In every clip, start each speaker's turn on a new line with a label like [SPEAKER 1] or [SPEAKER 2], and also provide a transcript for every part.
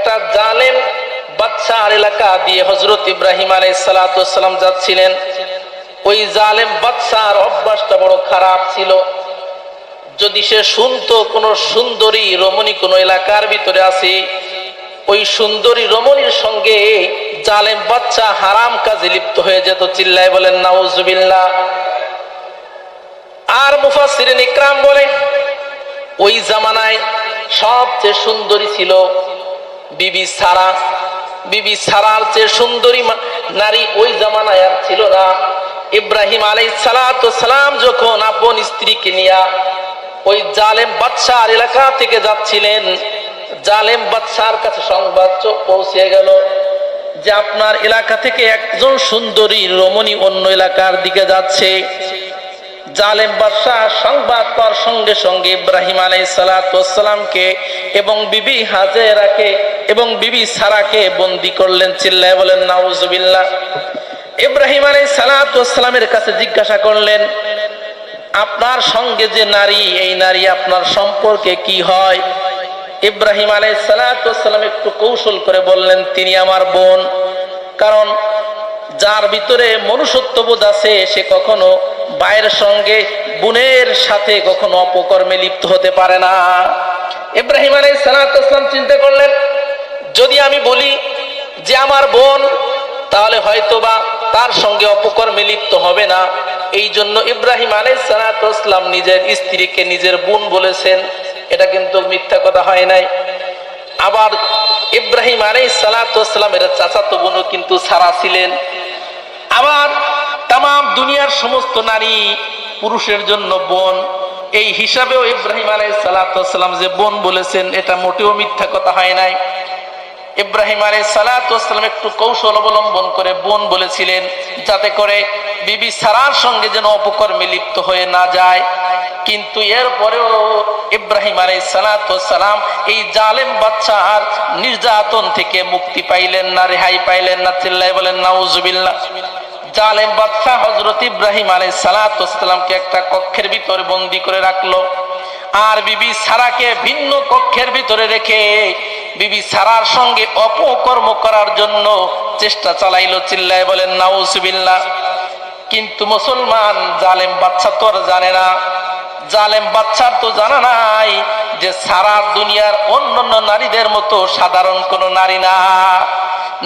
[SPEAKER 1] একটা জালেম বাদশাহ এলাকা দিয়ে হজরত ইব্রাহিম আলাই সালাতাম যাচ্ছিলেন। ওই জালেম বাদশার অভ্যাসটা বড় খারাপ ছিল। যদি সে শুনতো কোন সুন্দরী রমণী কোন এলাকার ভিতরে আছে, ওই সুন্দরী রমণীর সঙ্গে জালেম বাচ্চা হারাম কাজে লিপ্ত হয়ে যেত, চিল্লায় বলেন, নাউজুবিল্লাহ। আর মুফাসিরিন ইকরাম বলে ওই জামানায় সবচেয়ে সুন্দরী ছিল বিবি সারা, বিবি সারার চেয়ে সুন্দরী নারী ওই জামানায় আর ছিল না। ইব্রাহিম আলাই সালাম যখন আপন স্ত্রীকে নিয়া ওই জালেম বাদশার এলাকা থেকে যাচ্ছিলেন, জালেম বাদশার কাছে সংবাদ পৌঁছে গেল যে আপনার এলাকা থেকে একজন সুন্দরী রমণী অন্য এলাকার দিকে যাচ্ছে। জালেম বাদশাহ সংবাদ পাওয়ার সঙ্গে সঙ্গে ইব্রাহিম আলাই সালাতামকে এবং বিবি হাজেরাকে এবং বিবি সারাকে বন্দি করলেন, চিল্লায় বলেন নাউজুবিল্লাহ ইব্রাহিম আলাই সালাতামের কাছে জিজ্ঞাসা করলেন, আপনার সঙ্গে যে নারী, এই নারী আপনার সম্পর্কে কি হয়? ইব্রাহিম আলাই সালাতাম একটু কৌশল করে বললেন, তিনি আমার বোন। কারণ যার ভিতরে মনুষ্যত্ববোধ আছে, সে কখনো ভাইয়ের সঙ্গে বোনের সাথে কখনো অপকর্মে লিপ্ত হতে পারে না। ইব্রাহিম আলাই সালাতাম চিন্তা করলেন, যদি আমি বলি যে আমার বোন, তাহলে হয়তোবা তার সঙ্গে অপকর্মে লিপ্ত হবে না। এই জন্য ইব্রাহিম আলাই সালাতাম নিজের স্ত্রীকে নিজের বোন বলেছেন। এটা কিন্তু মিথ্যা কথা হয় নাই। আবার ইব্রাহিম আলাই সালাতামের চাচাতো বোনও কিন্তু সারা ছিলেন। আবার তাম দুনিয়ার সমস্ত নারী পুরুষের জন্য বোন। এই হিসাবেও ইব্রাহিম আলাই সালাতাম যে বোন বলেছেন, এটা মোটেও মিথ্যা কথা হয় নাই। ইব্রাহিম আলাই সালাতাম একটু কৌশল অবলম্বন করে বোন বলেছিলেন, যাতে করে বিবি সারার সঙ্গে যেন অপকর্মে লিপ্ত হয়ে না যায়। কিন্তু এরপরেও ইব্রাহিম আলাই সালাতাম এই জালেম বাচ্চার নির্যাতন থেকে মুক্তি পাইলেন না, রেহাই পাইলেন না চিল্লাই বলেন, নাউজুবিল্লাহ। জালেম বাদশাহ হজরত ইব্রাহিম আলাই সালাতামকে একটা কক্ষের ভিতরে বন্দি করে রাখল। আর বিবি সারাকে ভিন্ন কক্ষের ভিতরে রেখে বিবি সারার সঙ্গে অপকর্ম করার জন্য চেষ্টা চালাইলো, চিল্লায় বলেন নাউজুবিল্লাহ কিন্তু মুসলমান জালেম বাচ্চা তো আর জানে না। জালেম বাচ্চার তো জানা নাই যে সারা দুনিয়ার অন্যান্য নারীদের মতো সাধারণ কোনো নারী না।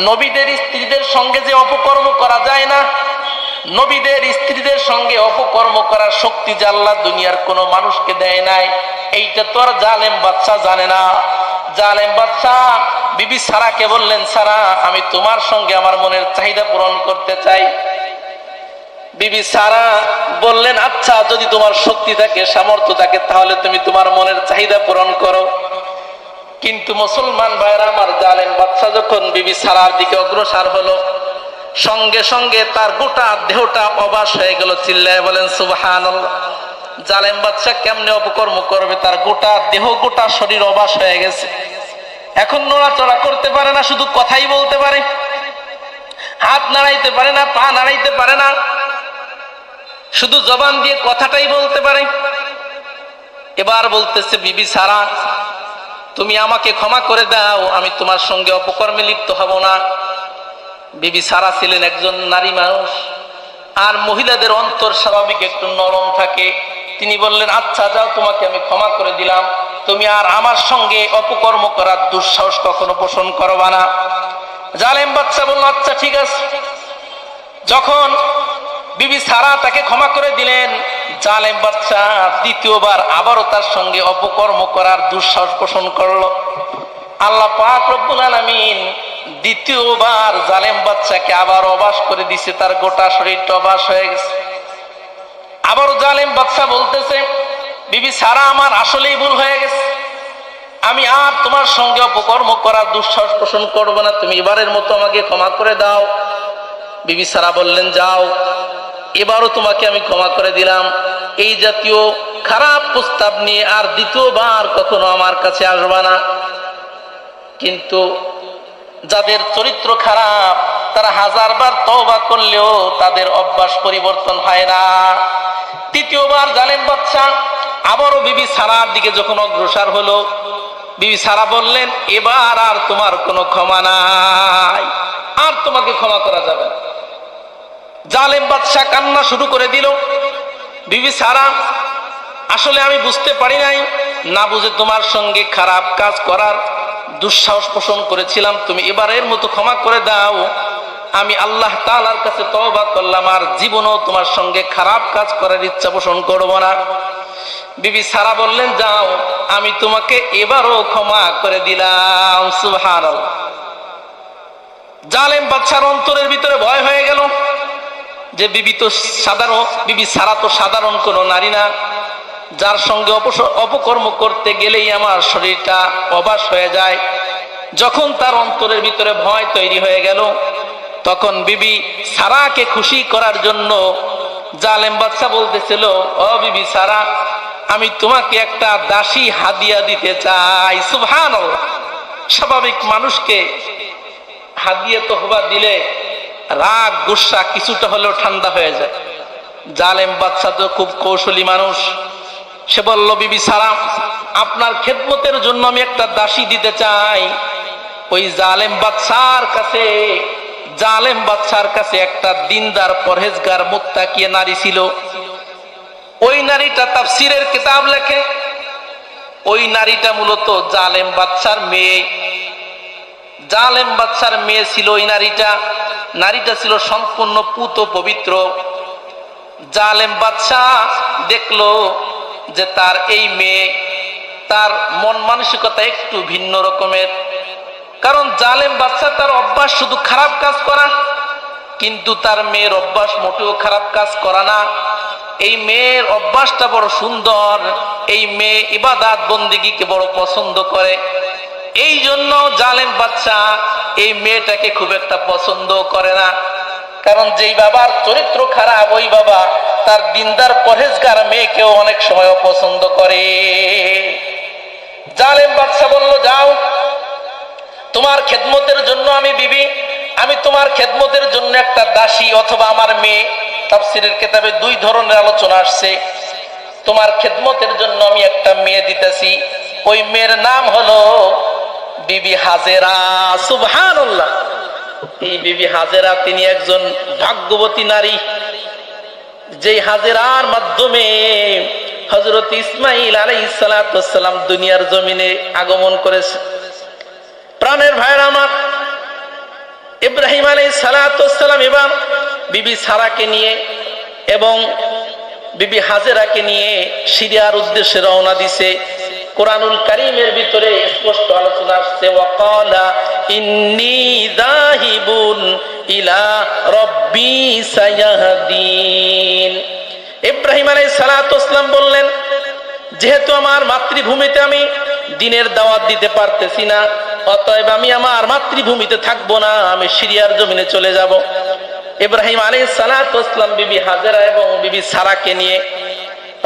[SPEAKER 1] নবীদের স্ত্রীদের সঙ্গে যে অপকর্ম করা যায় না, নবীদের স্ত্রীদের সঙ্গে অপকর্ম করার শক্তি জাল্লা দুনিয়ার কোনো মানুষকে দেয় নাই, এইটা তো আর জালেম বাচ্চা জানে না। জালেম বাচ্চা বিবি সারাকে বললেন, সারা, আমি তোমার সঙ্গে আমার মনের চাহিদা পূরণ করতে চাই। বিবি সারা বললেন আচ্ছা যদি তোমার শক্তি থাকে, সামর্থ্য থাকে, তাহলে তুমি তোমার মনের চাহিদা পূরণ করো। কিন্তু মুসলমান ভাইরা আমার জালেন বাচ্চা যখন বিবি সারার দিকে অগ্রসর হলো, সঙ্গে সঙ্গে তার গোটা দেহটা অবাস হয়ে গেল, চিল্লায় বলেন সুবাহান জালেম বাচ্চা কেমনে অপকর্ম করবে? তার গোটা দেহ, গোটা শরীর অবাস হয়ে গেছে। এখন নড়াচড়া করতে পারে না, শুধু কথাই বলতে পারে। হাত নাড়াইতে পারে না, পা নাড়াইতে পারে না। শুধু জবান দিয়ে কথাটাই বলতে পারে। এবার বলতেছে, বিবি সারা তুমি আমাকে ক্ষমা করে দাও, আমি তোমার সঙ্গে অপকর্মে লিপ্ত হব না। বিবি সারা ছিলেন একজন নারী মানুষ, আর মহিলাদের অন্তর স্বাভাবিক একটু নরম থাকে। তিনি বললেন আচ্ছা যাও, তোমাকে আমি ক্ষমা করে দিলাম। তুমি আর আমার সঙ্গে অপকর্ম করার দুঃসাহস কখনো পোষণ করবা না। জালেম বাচ্চা বলল আচ্ছা ঠিক আছে। যখন বিবি সারা তাকে ক্ষমা করে দিলেন। জালেম বাচ্চা দ্বিতীয়বার আবারও তার সঙ্গে অপকর্ম করার দুঃসাহস পোষণ করল। আল্লাহ পাক রব্বুল আলামিন দ্বিতীয়বার জালেম বাচ্চাকে আবার অবাস করে দিছে, তার গোটা শরীরটা অবাস হয়ে গেছে। আবার জালেম বাচ্চা বলতেছে, বিবি সারা, আমার আসলেই ভুল হয়ে গেছে। আমি আর তোমার সঙ্গে অপকর্ম করার দুঃসাহস পোষণ করব না। তুমি এবারের মতো আমাকে ক্ষমা করে দাও। বিবি সারা বললেন, যাও। এবারও তোমাকে আমি ক্ষমা করে দিলাম। এই জাতীয় খারাপ প্রস্তাব নিয়ে আর দ্বিতীয়বার কখনো আমার কাছে আসবা না। কিন্তু যাদের চরিত্র খারাপ, তারা হাজারবার তওবা করলেও তাদের অভ্যাস পরিবর্তন হয় না। তৃতীয়বার জালেম বাচ্চা আবারও বিবি সারার দিকে যখন অগ্রসর হলো, বিবি সারা বললেন, এবার আর তোমার কোনো ক্ষমা নাই। আর তোমাকে ক্ষমা করা যাবে না। জালেম বাদশাহ কান্না শুরু করে দিল। বিবি সারা, আসলে আমি বুঝতে পারি নাই। না বুঝে তোমার সঙ্গে খারাপ কাজ করার দুঃসাহস পোষণ করেছিলাম। তুমি এবারের মতো ক্ষমা করে দাও। আমি আল্লাহ তালার কাছে তওবা করলাম আর জীবনও তোমার সঙ্গে খারাপ কাজ করার ইচ্ছা পোষণ করব না। বিবি সারা বললেন, যাও, আমি তোমাকে এবারও ক্ষমা করে দিলাম। জালেম বাচ্চার অন্তরের ভিতরে ভয় হয়ে গেল। যে বিবি তো সাধারণ, বিবি সারা তো সাধারণ কোনো নারী না। যার সঙ্গে অপকর্ম করতে গেলেই আমার শরীরটা অবাস হয়ে যায়। যখন তার অন্তরের ভিতরে ভয় তৈরি হয়ে গেল, তখন বিবি সারাকে খুশি করার জন্য জালেম বাচ্চা বলতেছিল, ও বিবি সারা, আমি তোমাকে একটা দাসী হাদিয়া দিতে চাই। সুভান স্বাভাবিক মানুষকে হাদিয়া তো হবা দিলে রাগ, গুসা কিছুটা হলেও ঠান্ডা হয়ে যায়। জালেম বাচ্চা তো খুব কৌশলী মানুষ। সে বলল, বিবি সারা আপনার খেদমতের জন্য আমি একটা দাসী দিতে চাই। ওই জালেম বাচ্চার কাছে, জালেম বাচ্চার কাছে একটা দিনদার পরহেজগার মুত্তাকিয়ে নারী ছিল। ওই নারীটা তাফসিরের কিতাব লেখে। ওই নারীটা মূলত জালেম বাচ্চার মেয়ে। জালেম বাচ্চার মেয়ে ছিল ওই নারীটা। নারীটা ছিল সম্পূর্ণ পুত পবিত্র। জালেম বাদশাহ দেখল যে তার এই মেয়ে, তার মন মানসিকতা একটু ভিন্ন রকমের। কারণ জালেম বাচ্চা তার অভ্যাস শুধু খারাপ কাজ করা, কিন্তু তার মেয়ের অভ্যাস মোটেও খারাপ কাজ করা না। এই মেয়ের অভ্যাসটা বড় সুন্দর, এই মেয়ে ইবাদাত বন্দিগিকে বড় পছন্দ করে। এই জন্য জালেম বাচ্চা এই মেয়েটাকে খুব একটা পছন্দ করে না। কারণ যেই বাবার চরিত্র খারাপ, ওই বাবা তার দিনদার পরেজগার মেয়েকেও অনেক সময় অপছন্দ করে। জালেম বাচ্চা বলল, যাও, তোমার খেদমতের জন্য আমি বিবি, আমি তোমার খেদমতের জন্য একটা দাসী অথবা আমার মেয়ে। তাফসিরের কেতাবে দুই ধরনের আলোচনা আসছে। তোমার খেদমতের জন্য আমি একটা মেয়ে দিতেছি। ওই মেয়ের নাম হলো বিবি হাজেরা, সুবহানাল্লাহ। এই বিবি হাজেরা তিনি একজন ভাগ্যবতী নারী। যেই হাজেরার মাধ্যমে হজরত ইসমাইল আলাই সালাম দুনিয়ার জমিনে আগমন করেছে। প্রাণের ভাইয়ের আমার, ইব্রাহিম আলাই সালাম এবার বিবি সারাকে নিয়ে এবং বিবি হাজেরাকে নিয়ে সিরিয়ার উদ্দেশ্যে রওনা দিছে। কোরআনুল কারিমের ভিতরে স্পষ্ট আলোচনা আসছে, ওয়াকালা ইন্নি যাহিবুন ইলা রব্বি সায়াহদিন। ইব্রাহিম আলাইহিস সালাতু ওয়াসসালাম বললেন, যেহেতু আমার মাতৃভূমিতে আমি দিনের দাওয়াত দিতে পারতেছি না, অতএব আমি আমার মাতৃভূমিতে থাকব না, আমি সিরিয়ার জমিনে চলে যাব। ইব্রাহিম আলাইহিস সালাতু ওয়াসসালাম বিবি হাজেরা এবং বিবি সারাকে নিয়ে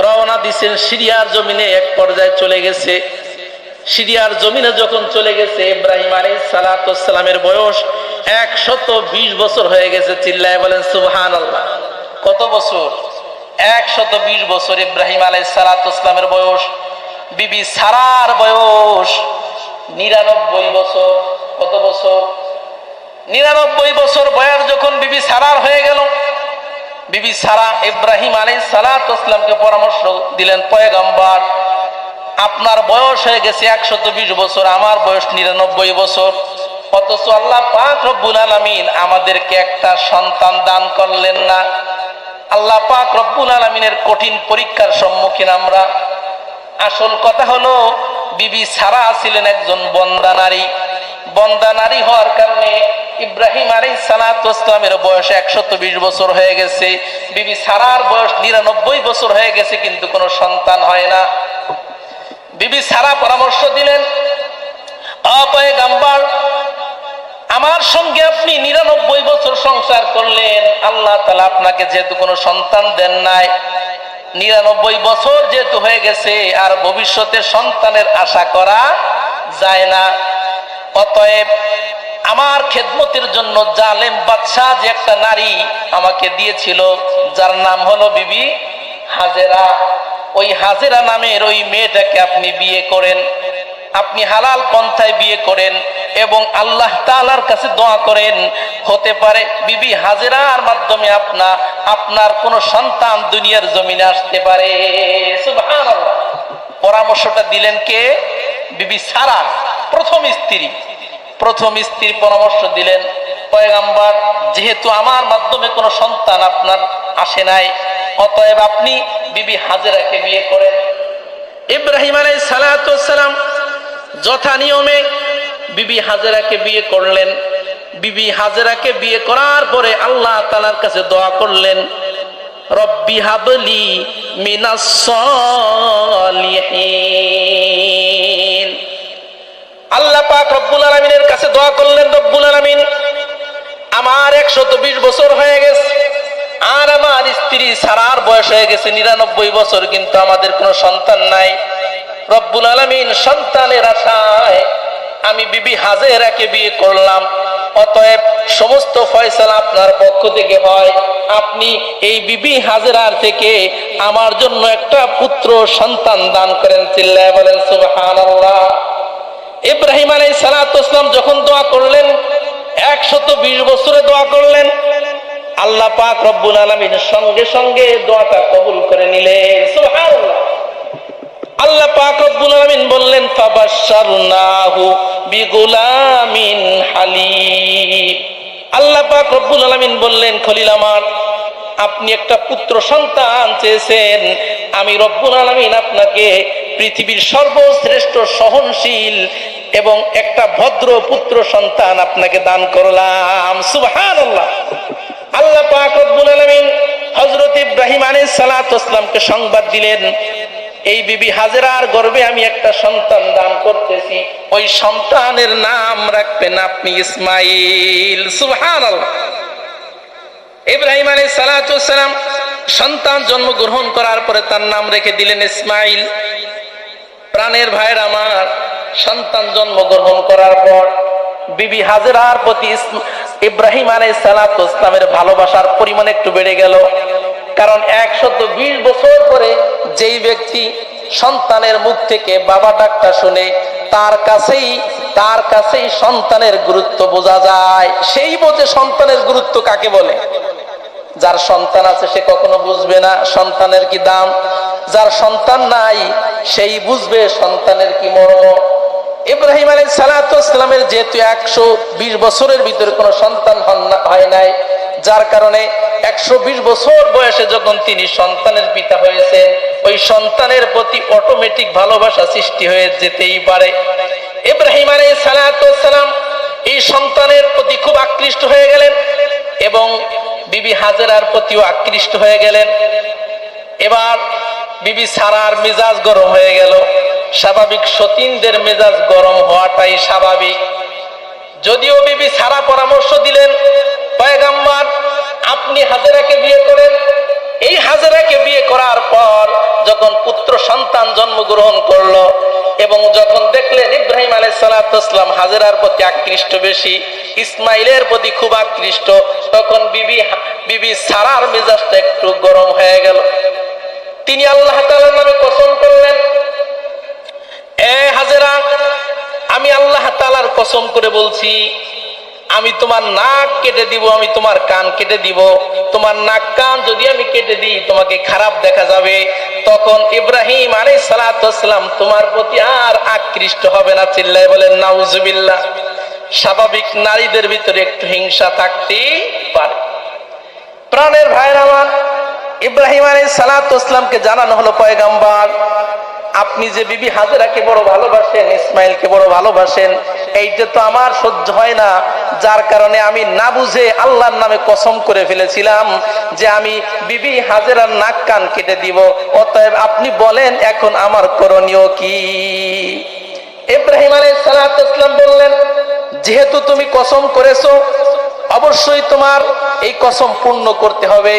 [SPEAKER 1] রওনা দিছেন, সিরিয়ার জমিনে এক পর্যায়ে চলে গেছে। সিরিয়ার জমিনে যখন চলে গেছে, ইব্রাহিম আলী সালাতামের বয়স একশত বিশ বছর হয়ে গেছে, চিল্লায় বলেন সুবহান কত বছর? একশত বিশ বছর ইব্রাহিম আলাই সালাতামের বয়স। বিবি সারার বয়স নিরানব্বই বছর। কত বছর? নিরানব্বই বছর বয়স যখন বিবি সারার হয়ে গেল বিবি সারা ইব্রাহিম আলী সালাতামকে পরামর্শ দিলেন, পয়গম্বর, আপনার বয়স হয়ে গেছে একশত বিশ বছর, আমার বয়স নিরানব্বই বছর। অথচ আল্লাহ পাক রব্বুল আলমিন আমাদেরকে একটা সন্তান দান করলেন না। আল্লাহ পাক রব্বুল আলমিনের কঠিন পরীক্ষার সম্মুখীন আমরা। আসল কথা হলো, বিবি সারা ছিলেন একজন বন্দা নারী। বন্দা নারী হওয়ার কারণে ইব্রাহিম আলী সালাতামের বয়স একশত বিশ বছর হয়ে গেছে। বিবি সারার বয়স নিরানব্বই বছর হয়ে গেছে, কিন্তু কোনো সন্তান হয় না। বিবি সারা পরামর্শ দিলেন আমার সঙ্গে আপনি নিরানব্বই বছর সংসার করলেন। আল্লাহ তালা আপনাকে যেহেতু কোনো সন্তান দেন নাই, নিরানব্বই বছর যেহেতু হয়ে গেছে, আর ভবিষ্যতে সন্তানের আশা করা যায় না। অতএব আমার খেদমতের জন্য জালেম বাদশাহ যে একটা নারী আমাকে দিয়েছিল, যার নাম হলো বিবি হাজেরা। ওই হাজেরা নামের ওই মেয়েটাকে আপনি বিয়ে করেন, আপনি হালাল পন্থায় বিয়ে করেন এবং আল্লাহ তালার কাছে দোয়া করেন, হতে পারে বিবি হাজেরার মাধ্যমে আপনা, আপনার কোন সন্তান দুনিয়ার জমিনে আসতে পারে। পরামর্শটা দিলেন কে? বিবি সারা, প্রথম স্ত্রী। প্রথম স্ত্রীর পরামর্শ দিলেন, পয়গাম্বার, যেহেতু আমার মাধ্যমে কোনো সন্তান আপনার আসে নাই, অতএব আপনি বিবি হাজেরাকে বিয়ে করেন। ইব্রাহিম আলাই সালাম যথা নিয়মে বিবি হাজেরাকে বিয়ে করলেন। বিবি হাজেরাকে বিয়ে করার পরে আল্লাহ তালার কাছে দোয়া করলেন, রব্বি হাবলি মিনাস আল্লাহ পাক রব্বুল আলমিনের কাছে দোয়া করলেন, রব্বুল আলমিন, আমার একশত বিশ বছর হয়ে গেছে, আর আমার স্ত্রী সারার বয়স হয়ে গেছে, নিরানব্বই বছর, কিন্তু আমাদের কোনো সন্তান নাই। রব্বুল আলমিন সন্তানের আশায় আমি বিবি হাজেরাকে বিয়ে করলাম। অতএব সমস্ত ফয়সালা আপনার পক্ষ থেকে হয়। আপনি এই বিবি হাজেরার থেকে আমার জন্য একটা পুত্র সন্তান দান করেন। চিল্লায় বলেন, সুবহানাল্লাহ। ইব্রাহিম আলাই সালাতাম যখন দোয়া করলেন, একশত বিশ বছরে দোয়া করলেন, আল্লাহ পাক রব্বুল আলমিন সঙ্গে সঙ্গে দোয়াটা কবুল করে সুবহানাল্লাহ। আল্লাহ পাক রব্বুল আলমিন বললেন আল্লাহ পাক রব্বুল আলমিন বললেন, খলিল আমার, আপনি একটা পুত্র সন্তান চেয়েছেন। আমি রব্বুল আলমিন আপনাকে পৃথিবীর সর্বশ্রেষ্ঠ সহনশীল এবং একটা ভদ্র পুত্র সন্তান আপনাকে দান করলাম। আল্লাহ ইব্রাহিম সংবাদ দিলেন, এই বিবি হাজেরার গর্ভে আমি একটা সন্তান দান করতেছি। ওই সন্তানের নাম রাখবেন আপনি ইসমাইল। সুবহানাল্লাহ। ইব্রাহিম আলাইহিস সালাতু সন্তান জন্মগ্রহণ করার পরে তার নাম রেখে দিলেন ইসমাইল। প্রাণের ভাইয়ের আমার সন্তান জন্মগ্রহণ করার পর বিবি হাজেরার প্রতি ইব্রাহিম আলাই সালাত ইসলামের ভালোবাসার পরিমাণ একটু বেড়ে গেল। কারণ একশত বিশ বছর পরে যেই ব্যক্তি সন্তানের মুখ থেকে বাবা ডাকটা শুনে তার কাছেই তার কাছেই সন্তানের গুরুত্ব বোঝা যায়। সেই বোঝে সন্তানের গুরুত্ব কাকে বলে? যার সন্তান আছে সে কখনো বুঝবে না, সন্তানের কি দাম? যার সন্তান নাই, সেই বুঝবে সন্তানের কি মর্ম ইব্রাহিম আলী সালাতামের যেহেতু একশো বিশ বছরের ভিতরে কোনো সন্তান হয় নাই, যার কারণে একশো বিশ বছর বয়সে যখন তিনি সন্তানের পিতা হয়েছেন, ওই সন্তানের প্রতি অটোমেটিক ভালোবাসা সৃষ্টি হয়ে যেতেই পারে। ইব্রাহিম আলী সালাতাম এই সন্তানের প্রতি খুব আকৃষ্ট হয়ে গেলেন এবং বিবি হাজেরার প্রতিও আকৃষ্ট হয়ে গেলেন। এবার বিবি সারার মেজাজ গরম হয়ে গেল। স্বাভাবিক সতীনদের মেজাজ গরম হওয়াটাই স্বাভাবিক। যদিও বিবি সারা পরামর্শ দিলেন, পয়গাম্বার, আপনি হাজেরাকে বিয়ে করেন। এই হাজেরাকে বিয়ে করার পর যখন পুত্র সন্তান জন্মগ্রহণ করল এবং যখন দেখলেন ইব্রাহিম আলাই সালাতাম হাজেরার প্রতি আকৃষ্ট বেশি, ইসমাইলের প্রতি খুব আকৃষ্ট, তখন বিবি বিবি সারার মেজাজটা একটু গরম হয়ে গেল। তিনি আল্লাহ তাআলার নামে কসম করলেন, এ হাজেরা, আমি আল্লাহ তাআলার কসম করে বলছি, আমি তোমার নাক কেটে দিব, আমি তোমার কান কেটে দিব। তোমার নাক কান যদি আমি কেটে দিই, তোমাকে খারাপ দেখা যাবে। তখন ইব্রাহিম আলী সালাতাম তোমার প্রতি আর আকৃষ্ট হবে না, চিল্লায় বলেন নাউজুবিল্লা স্বাভাবিক নারীদের ভিতরে একটু হিংসা থাকতে পারে। প্রাণের ভাইয়ের আমার ইব্রাহিম আলী সালাতামকে জানানো হলো পয়গাম্বার। আপনি যে বিবি হাজেরাকে বড় ভালোবাসেন, ইসমাইলকে বড় ভালোবাসেন, এইটা তো আমার সহ্য হয় না। যার কারণে আমি না বুঝে আল্লাহর নামে কসম করে ফেলেছিলাম যে আমি বিবি হাজেরার নাক কান কেটে দিব। অতএব আপনি বলেন, এখন আমার করণীয় কি? ইব্রাহিম আলী সালাতাম বললেন, যেহেতু তুমি কসম করেছ, অবশ্যই তোমার এই কসম পূর্ণ করতে হবে।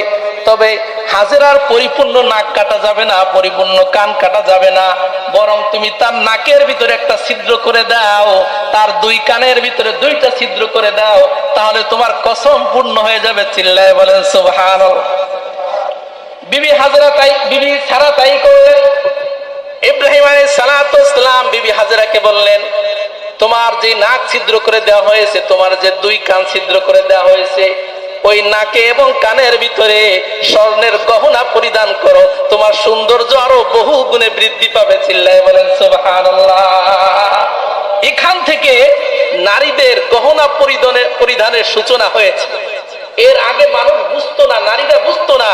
[SPEAKER 1] তবে হাজেরার পরিপূর্ণ নাক কাটা যাবে না, পরিপূর্ণ কান কাটা যাবে না। বরং তুমি তার নাকের ভিতরে একটা ছিদ্র করে দাও, তার দুই কানের ভিতরে দুইটা ছিদ্র করে দাও, তাহলে তোমার কসম পূর্ণ হয়ে যাবে, চিল্লায় বলেন সুবহান বিবি হাজরা তাই, বিবি সারা তাই করলেন ইব্রাহিম আলী সালাতাম বিবি হাজেরাকে বললেন, তোমার যে নাক ছিদ্র করে দেওয়া হয়েছে, তোমার যে দুই কান ছিদ্র করে দেওয়া হয়েছে ওই নাকে এবং কানের ভিতরে স্বর্ণের গহনা পরিধান করো। তোমার সৌন্দর্য আরও বহু গুণে বৃদ্ধি পাবে, চিল্লায় বলেন এখান থেকে নারীদের গহনা পরিধানের পরিধানের সূচনা হয়েছে। এর আগে মানুষ বুঝতো না, নারীরা বুঝতো না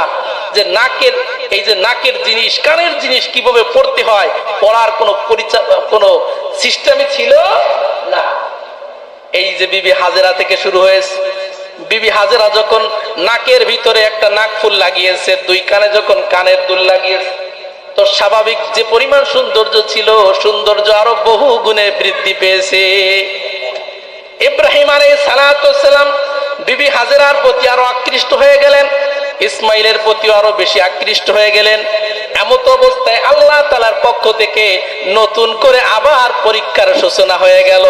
[SPEAKER 1] যে নাকের এই যে নাকের জিনিস, কানের জিনিস কীভাবে পড়তে হয়, পড়ার কোনো কোনো সিস্টেমই ছিল না। এই যে বিবি হাজেরা থেকে শুরু হয়েছে বিবি হাজেরা যখন নাকের ভিতরে একটা নাক ফুল লাগিয়েছে, দুই কানে যখন কানের দুল লাগিয়েছে, তো স্বাভাবিক যে পরিমাণ সৌন্দর্য ছিল, সৌন্দর্য আরও বহু গুণে বৃদ্ধি পেয়েছে। ইব্রাহিম আলাই সালাম বিবি হাজেরার প্রতি আরও আকৃষ্ট হয়ে গেলেন, ইসমাইলের প্রতি আরও বেশি আকৃষ্ট হয়ে গেলেন। এমত অবস্থায় আল্লাহ তালার পক্ষ থেকে নতুন করে আবার পরীক্ষার সূচনা হয়ে গেল।